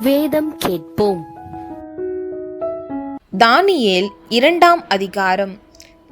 வேதம் கேட்போம். தானியேல் இரண்டாம் அதிகாரம்.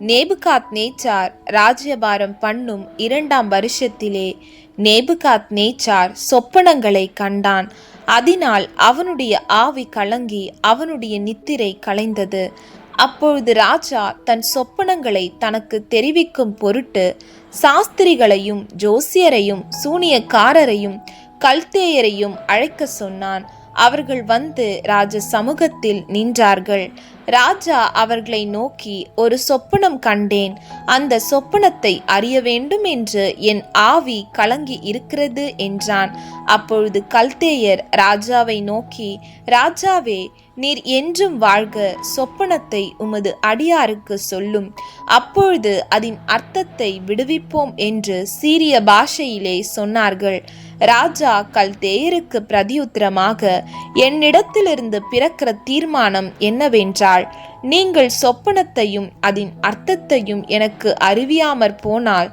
நேபுகாத் நேச்சார் ராஜ்யபாரம் பண்ணும் இரண்டாம் வருஷத்திலே நேபுகாத் நேச்சார் சொப்பனங்களை கண்டான். அதனால் அவனுடைய ஆவி கலங்கி அவனுடைய நித்திரை கலைந்தது. அப்பொழுது ராஜா தன் சொப்பனங்களை தனக்கு தெரிவிக்கும் பொருட்டு சாஸ்திரிகளையும் ஜோசியரையும் சூனியக்காரரையும் கல்தேயரையும் அழைக்க சொன்னான். அவர்கள் வந்து ராஜ சமூகத்தில் நின்றார்கள். ராஜா அவர்களை நோக்கி ஒரு சொப்பனம் கண்டேன். அந்த சொப்பனத்தை அறிய வேண்டும் என்று என் ஆவி கலங்கி இருக்கிறது என்றான். அப்பொழுது கல்தேயர் ராஜாவை நோக்கி ராஜாவே நீர் என்றும் வாழ்க. சொப்பனத்தை உமது அடியாருக்கு சொல்லும். அப்பொழுது அதன் அர்த்தத்தை விடுவிப்போம் என்று சீரிய பாஷையிலே சொன்னார்கள். ராஜா கல்தேயருக்கு பிரதியுத்திரமாக என்னிடத்திலிருந்து பிறக்கிற தீர்மானம் என்னவென்றால் நீங்கள் சொப்பனத்தையும் அதன் அர்த்தத்தையும் எனக்கு அறிவியாமற் போனால்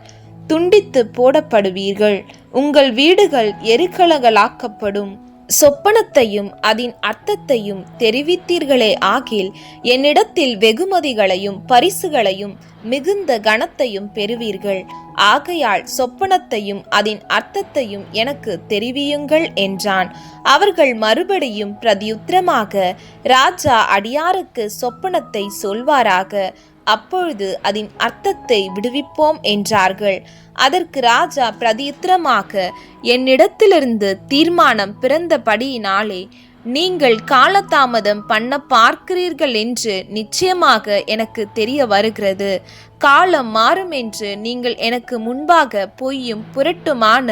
துண்டித்து போடப்படுவீர்கள். உங்கள் வீடுகள் எருக்கலகளாக்கப்படும் சொப்பனத்தையும் அதன் அர்த்தத்தையும் தெரிவித்தீர்களே ஆகில் என்னிடத்தில் வெகுமதிகளையும் பரிசுகளையும் மிகுந்த கனத்தையும் பெறுவீர்கள். ஆகையால் சொப்பனத்தையும் அதன் அர்த்தத்தையும் எனக்கு தெரிவியுங்கள் என்றான். அவர்கள் மறுபடியும் பிரதியுத்திரமாக ராஜா அடியாருக்கு சொப்பனத்தை சொல்வாராக அப்பொழுது அதன் அர்த்தத்தை விடுவிப்போம் என்றார்கள். அதற்கு ராஜா பிரதியுத்திரமாக என்னிடத்திலிருந்து தீர்மானம் பிறந்தபடியினாலே நீங்கள் காலதாமதம் பண்ண பார்க்கிறீர்கள் என்று நிச்சயமாக எனக்கு தெரிய வருகிறது. காலம் மாறும் என்று நீங்கள் எனக்கு முன்பாக பொய்யும் புரட்டுமான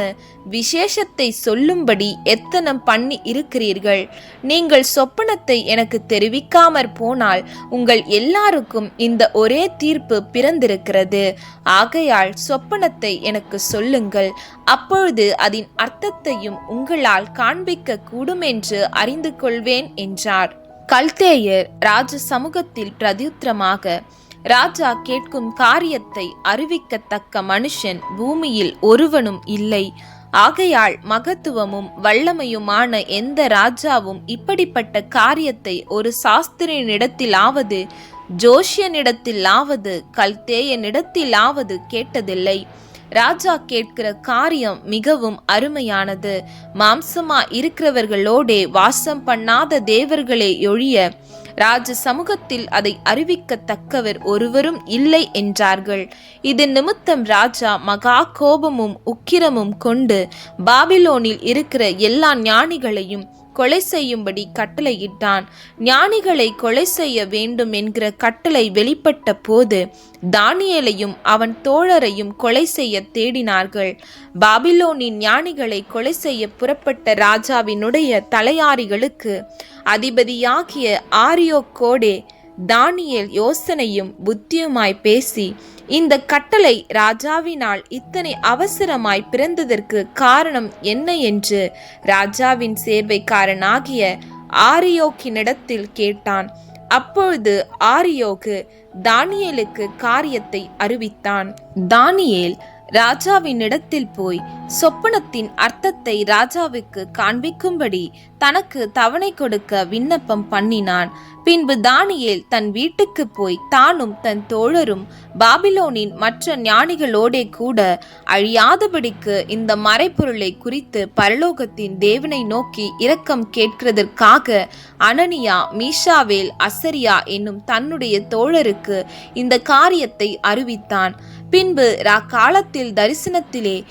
விசேஷத்தை சொல்லும்படி எத்தனம் பண்ணி இருக்கிறீர்கள்? நீங்கள் சொப்பனத்தை எனக்கு தெரிவிக்காமற் போனால் உங்கள் எல்லாருக்கும் இந்த ஒரே தீர்ப்பு பிறந்திருக்கிறது. ஆகையால் சொப்பனத்தை எனக்கு சொல்லுங்கள். அப்பொழுது அதன் அர்த்தத்தையும் உங்களால் காண்பிக்க கூடும் என்று அறிந்து கொள்வேன் என்றார். கல்தேயர் ராஜ சமூகத்தில் பிரதியுத்திரமாக ராஜா கேட்கும் காரியத்தை அறிவிக்கத்தக்க மனுஷன் பூமியில் ஒருவனும் இல்லை. ஆகையால் மகத்துவமும் வல்லமையுமான எந்த ராஜாவும் இப்படிப்பட்ட காரியத்தை ஒரு சாஸ்திரியனிடத்திலாவது ஜோஷியனிடத்திலாவது கல்தேயனிடத்திலாவது கேட்டதில்லை. ராஜா கேட்கிற காரியம் மிகவும் அருமையானது. மாம்சமா இருக்கிறவர்களோடே வாசம் பண்ணாத தேவர்களே ஒழிய ராஜ சமூகத்தில் அதை அறிவிக்கத்தக்கவர் ஒருவரும் இல்லை என்றார்கள். இது நிமித்தம் ராஜா மகா கோபமும் உக்கிரமும் கொண்டு பாபிலோனில் இருக்கிற எல்லா ஞானிகளையும் கொலை செய்யும்படி கட்டளையிட்டான். ஞானிகளை கொலை செய்ய வேண்டும் என்கிற கட்டளை வெளிப்பட்ட போது தானியலையும் அவன் தோழரையும் கொலை செய்ய தேடினார்கள். பாபிலோனின் ஞானிகளை கொலை செய்ய புறப்பட்ட ராஜாவினுடைய தலையாரிகளுக்கு அதிபதியாகிய ஆரியோ கோடே தானியேல் யோசனையும் புத்தியுமாய் பேசி இந்த கட்டளை ராஜாவினால் இத்தனை அவசரமாய் பிறந்ததற்கு காரணம் என்ன என்று ராஜாவின் சேர்வைக்காரனாகிய ஆரியோக்கினிடத்தில் கேட்டான். அப்பொழுது ஆரியோக்கு தானியேலுக்கு காரியத்தை அறிவித்தான். தானியேல் ராஜாவினிடத்தில் போய் சொப்பனத்தின் அர்த்தத்தை ராஜாவுக்கு காண்பிக்கும்படி தனக்கு தவணை கொடுக்க விண்ணப்பம் பண்ணினான். பின்பு தானியேல் தன் வீட்டுக்கு போய் தானும் தன் தோழரும் பாபிலோனின் மற்ற ஞானிகளோடே கூட அழியாதபடிக்கு இந்த மறைப்பொருளை குறித்து பரலோகத்தின் தேவனை நோக்கி இரக்கம் கேட்கிறதற்காக அனனியா மீஷாவேல் அசரியா என்னும் தன்னுடைய தோழருக்கு இந்த காரியத்தை அறிவித்தான். பின்பு ரா காலத்தில் தரிசனத்திலே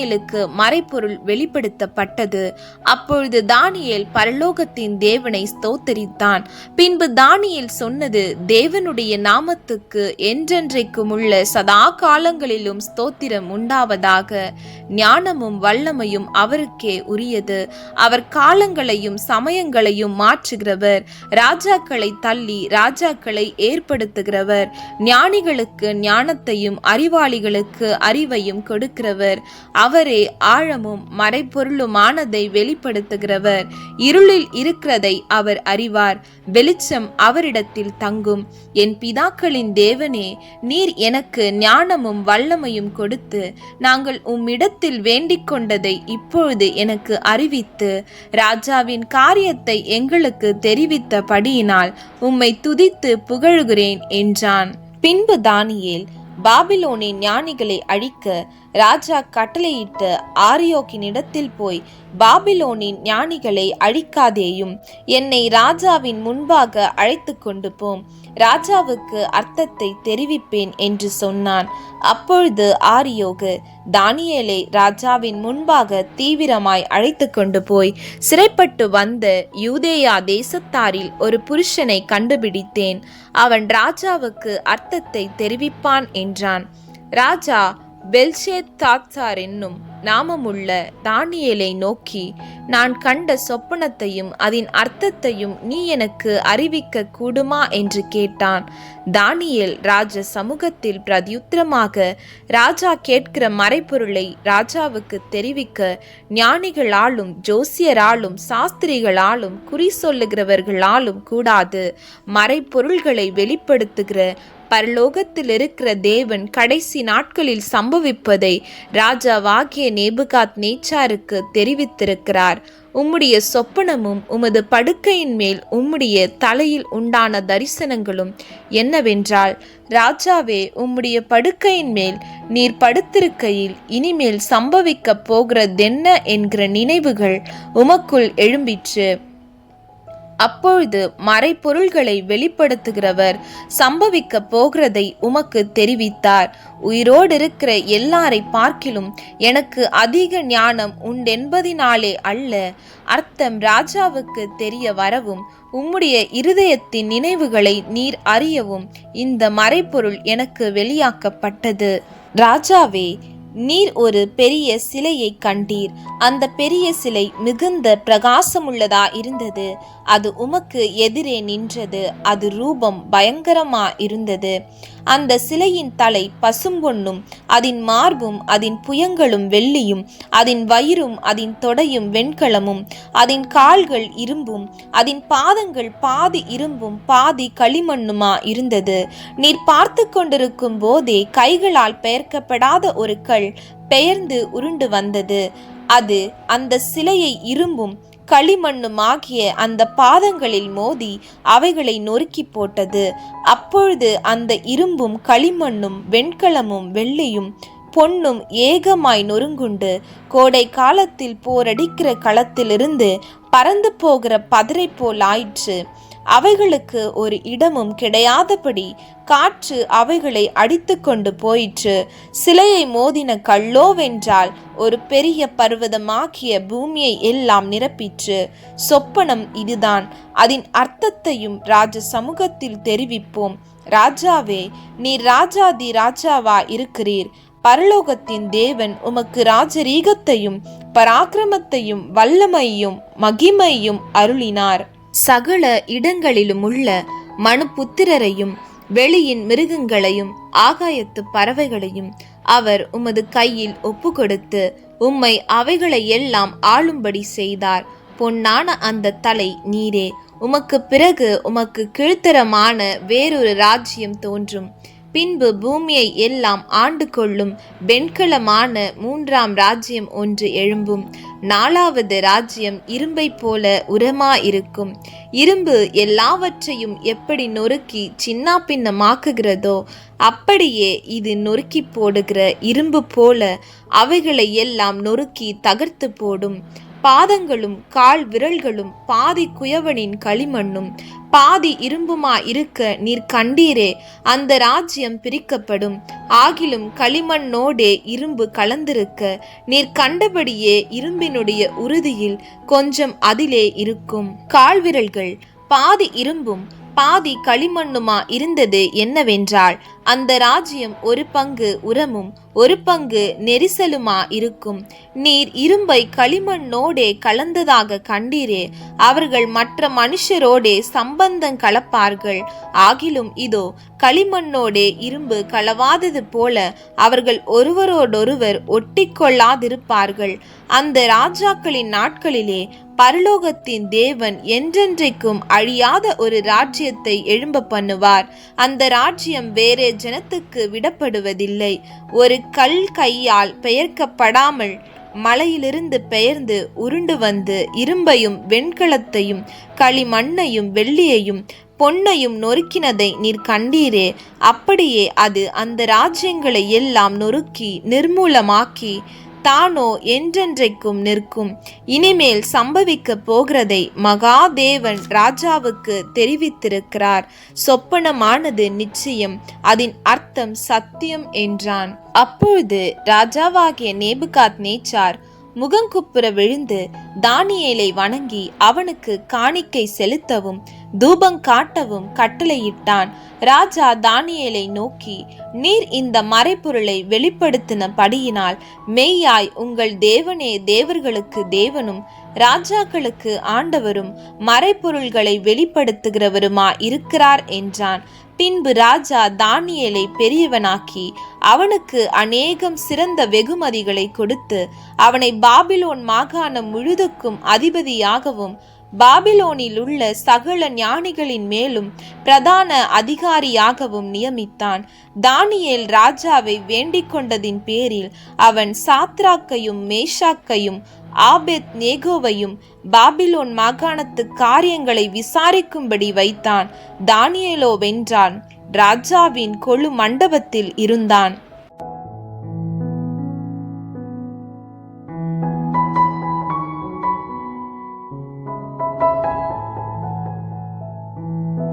தானியலுக்கு மறைப்பொருள் வெளிப்படுத்தப்பட்டது. அப்பொழுது தானியல் பரலோகத்தின் தேவனை ஸ்தோத்தரித்தான். பின்பு தானியல் சொன்னது தேவனுடைய நாமத்துக்கு என்றென்றைக்கும் உள்ள சதா காலங்களிலும் ஸ்தோத்திரம் உண்டாவதாக. ஞானமும் வல்லமையும் அவருக்கே உரியது. அவர் காலங்களையும் சமயங்களையும் மாற்றுகிறவர். ராஜாக்களை தள்ளி ராஜாக்களை ஏற்படுத்துகிறவர். ஞானிகளுக்கு ஞானத்தையும் அறிவாளிகளுக்கு அறிவையும் கொடுக்கிறவர். அவர் ஆழமும் மறைப்பொருளுமானதை வெளிப்படுத்துகிறவர். இருளில் இருக்கிறதை அவர் அறிவார். வெளிச்சம் அவரிடத்தில் தங்கும். என் பிதாக்களின் தேவனே நீர் எனக்கு ஞானமும் வல்லமையும் கொடுத்து நாங்கள் உம்மிடத்தில் வேண்டிக் கொண்டதை இப்பொழுது எனக்கு அறிவித்து ராஜாவின் காரியத்தை எங்களுக்கு தெரிவித்தபடியினால் உம்மை துதித்து புகழுகிறேன் என்றான். பின்பு தானியேல் பாபிலோனின் ஞானிகளை அழிக்க ராஜா கட்டளையிட்டு ஆரியோக்கினிடத்தில் போய் பாபிலோனின் ஞானிகளை அழிக்காதேயும் என்னை ராஜாவின் முன்பாக அழைத்து கொண்டு போம் ராஜாவுக்கு அர்த்தத்தை தெரிவிப்பேன் என்று சொன்னான். அப்பொழுது ஆரியோகு தானியலை ராஜாவின் முன்பாக தீவிரமாய் அழைத்து கொண்டு போய் சிறைப்பட்டு வந்த யூதேயா தேசத்தாரில் ஒரு புருஷனை கண்டுபிடித்தேன். அவன் ராஜாவுக்கு அர்த்தத்தை தெரிவிப்பான் என்றான். ராஜா பெல்ஷேத் தாத்சார் என்னும் நாமமுள்ள தானியேலை நோக்கி நான் கண்ட சொப்பனத்தையும் அதன் அர்த்தத்தையும் நீ எனக்கு அறிவிக்க கூடுமா? என்று கேட்டான். தானியேல் ராஜ சமூகத்தில் பிரதியுத்திரமாக ராஜா கேட்கிற மறைப்பொருளை ராஜாவுக்கு தெரிவிக்க ஞானிகளாலும் ஜோசியராலும் சாஸ்திரிகளாலும் குறி சொல்லுகிறவர்களாலும் கூடாது. மறைப்பொருள்களை வெளிப்படுத்துகிற பரலோகத்தில் இருக்கிற தேவன் கடைசி நாட்களில் சம்பவிப்பதை ராஜாவாகிய நேபுகாத் நேச்சாருக்கு தெரிவித்திருக்கிறார். உம்முடைய சொப்பனமும் உமது படுக்கையின் மேல் உம்முடைய தலையில் உண்டான தரிசனங்களும் என்னவென்றால் ராஜாவே உம்முடைய படுக்கையின் மேல் நீர் படுத்திருக்கையில் இனிமேல் சம்பவிக்கப் போகிறதென்ன என்கிற நினைவுகள் உமக்குள் எழும்பிற்று. அப்பொழுது மறைப்பொருள்களை வெளிப்படுத்துகிறவர் சம்பவிக்க போகிறதை உமக்கு தெரிவித்தார். உயிரோடு இருக்கிற எல்லாரை பார்க்கிலும் எனக்கு அதிக ஞானம் உண்டென்பதினாலே அல்ல அர்த்தம் ராஜாவுக்கு தெரிய வரவும் உம்முடைய இருதயத்தின் நினைவுகளை நீர் அறியவும் இந்த மறைப்பொருள் எனக்கு வெளியாக்கப்பட்டது. ராஜாவே நீர் ஒரு பெரிய சிலையை கண்டீர். அந்த பெரிய சிலை மிகுந்த பிரகாசமுள்ளதா இருந்தது. அது உமக்கு எதிரே நின்றது. அது ரூபம் பயங்கரமா இருந்தது. அந்த சிலையின் தலை பசும்பொன்னும் அதன் மார்பும் அதன் புயங்களும் வெள்ளியும் அதன் வயிறும் அதன் தொடையும் வெண்கலமும் அதன் கால்கள் இரும்பும் அதன் பாதங்கள் பாதி இரும்பும் பாதி களிமண்ணுமா இருந்தது. நீர் பார்த்து கொண்டிருக்கும் போதே கைகளால் பெயர்க்கப்படாத ஒரு கல் பெயர்ந்து உருண்டு வந்தது. அது அந்த சிலையை இரும்பும் களிமண்ணுமாகிய அந்த பாதங்களில் மோதி அவைகளை நொறுக்கி போட்டது. அப்பொழுது அந்த இரும்பும் களிமண்ணும் வெண்கலமும் வெள்ளியும் பொன்னும் ஏகமாய் நொறுங்குண்டு. கோடை காலத்தில் போரடிக்கிற களத்திலிருந்து பறந்து போகிற பதரை போல் ஆயிற்று. அவைகளுக்கு ஒரு இடமும் கிடையாதபடி காற்று அவைகளை அடித்து கொண்டு போயிற்று. சிலையை மோதின கல்லோவென்றால் ஒரு பெரிய பர்வதமாக்கிய பூமியை எல்லாம் நிரப்பிற்று. சொப்பனம் இதுதான். அதன் அர்த்தத்தையும் ராஜ சமூகத்தில் தெரிவிப்போம். ராஜாவே நீர் ராஜாதி ராஜாவா இருக்கிறீர். பரலோகத்தின் தேவன் உமக்கு ராஜரீகத்தையும் பராக்கிரமத்தையும் வல்லமையும் மகிமையும் அருளினார். சகல இடங்களிலும் உள்ள மனுபுத்திரரையும் வெளியின் மிருகங்களையும் ஆகாயத்து பறவைகளையும் அவர் உமது கையில் ஒப்புக்கொடுத்து உம்மை அவைகளை எல்லாம் ஆளும்படி செய்தார். பொன்னான அந்த தலை நீரே உமக்கு பிறகு உமக்கு கீழ்த்தரமான வேறொரு ராஜ்யம் தோன்றும். பின்பு பூமியை எல்லாம் ஆண்டு கொள்ளும் வெண்கலமான மூன்றாம் ராஜ்யம் ஒன்று எழும்பும். நாலாவது ராஜ்யம் இரும்பை போல உரமா இருக்கும் இரும்பு எல்லாவற்றையும் எப்படி நொறுக்கி சின்னா பின்னமாக்குகிறதோ அப்படியே இது நொறுக்கி போடுகிற இரும்பு போல அவைகளை எல்லாம் நொறுக்கி தகர்த்து போடும். பாதங்களும் கால் விரல்களும் பாதி குயவனின் களிமண்ணும் பாதி இரும்புமா இருக்க நீர் கண்டீரே அந்த ராஜ்யம் பிரிக்கப்படும். ஆகிலும் களிமண்ணோடே இரும்பு கலந்திருக்க நீர் கண்டபடியே இரும்பினுடைய உறுதியில் கொஞ்சம் அதிலே இருக்கும். கால்விரல்கள் பாதி இரும்பும் பாதி களிமண்ணுமா இருந்தது என்னவென்றால் அந்த ராஜ்யம் ஒரு பங்கு உரமும் ஒரு பங்கு நெரிசலுமா இருக்கும். நீர் இரும்பை களிமண்ணோடே கலந்ததாக கண்டீரே அவர்கள் மற்ற மனுஷரோடே சம்பந்தம் கலப்பார்கள். ஆகிலும் இதோ களிமண்ணோடே இரும்பு கலவாதது போல அவர்கள் ஒருவரோடொருவர் ஒட்டிக்கொள்ளாதிருப்பார்கள் அந்த ராஜாக்களின் நாட்களிலே பரலோகத்தின் தேவன் என்றென்றைக்கும் அழியாத ஒரு ராஜ்யத்தை எழும்ப பண்ணுவார். அந்த ராஜ்யம் வேறே ஜனத்துக்கு விடப்படுவதில்லை. ஒரு கல் கையால் பெயர்க்கப்படாமல் மலையிலிருந்து பெயர்ந்து உருண்டு வந்து இரும்பையும் வெண்கலத்தையும் களிமண்ணையும் வெள்ளியையும் பொன்னையும் நொறுக்கினதை நீர் கண்டீரே. அப்படியே அது அந்த ராஜ்யங்களை எல்லாம் நொறுக்கி நிர்மூலமாக்கி தானோ என்றென்றைக்கும் நிற்கும். இனிமேல் சம்பவிக்க போகிறதை மகாதேவன் ராஜாவுக்கு தெரிவித்திருக்கிறார். சொப்பனமானது நிச்சயம். அதன் அர்த்தம் சத்தியம் என்றான். அப்பொழுது ராஜாவாகிய நேபுகாத் நேச்சார் முகங்குப்புற விழுந்து தானியேலை வணங்கி அவனுக்கு காணிக்கை செலுத்தவும் தூபம் காட்டவும் கட்டளையிட்டான். ராஜா தானியேலை நோக்கி நீர் இந்த மறைப்பொருளை வெளிப்படுத்தினபடியினால் மெய்யாய் உங்கள் தேவனே தேவர்களுக்கு தேவனும் ராஜாக்களுக்கு ஆண்டவரும் மறைப்பொருள்களை வெளிப்படுத்துகிறவருமா இருக்கிறார்? என்றான். பின்பு ராஜா தானியேலை பெரியவனாக்கி அவனுக்கு அநேகம் சிறந்த வெகுமதிகளை கொடுத்து அவனை பாபிலோன் மாகாணம் முழுதுக்கும் அதிபதியாகவும் பாபிலோனில் உள்ள சகல ஞானிகளின் மேலும் பிரதான அதிகாரியாகவும் நியமித்தான். தானியேல் ராஜாவை வேண்டிக் கொண்டதின் பேரில் அவன் சாத்ராக்கையும் மேஷாக்கையும் ஆபெத் நேகோவையும் பாபிலோன் மாகாணத்து காரியங்களை விசாரிக்கும்படி வைத்தான். தானியலோ வென்றான். ராஜாவின் கொழு மண்டபத்தில் இருந்தான்.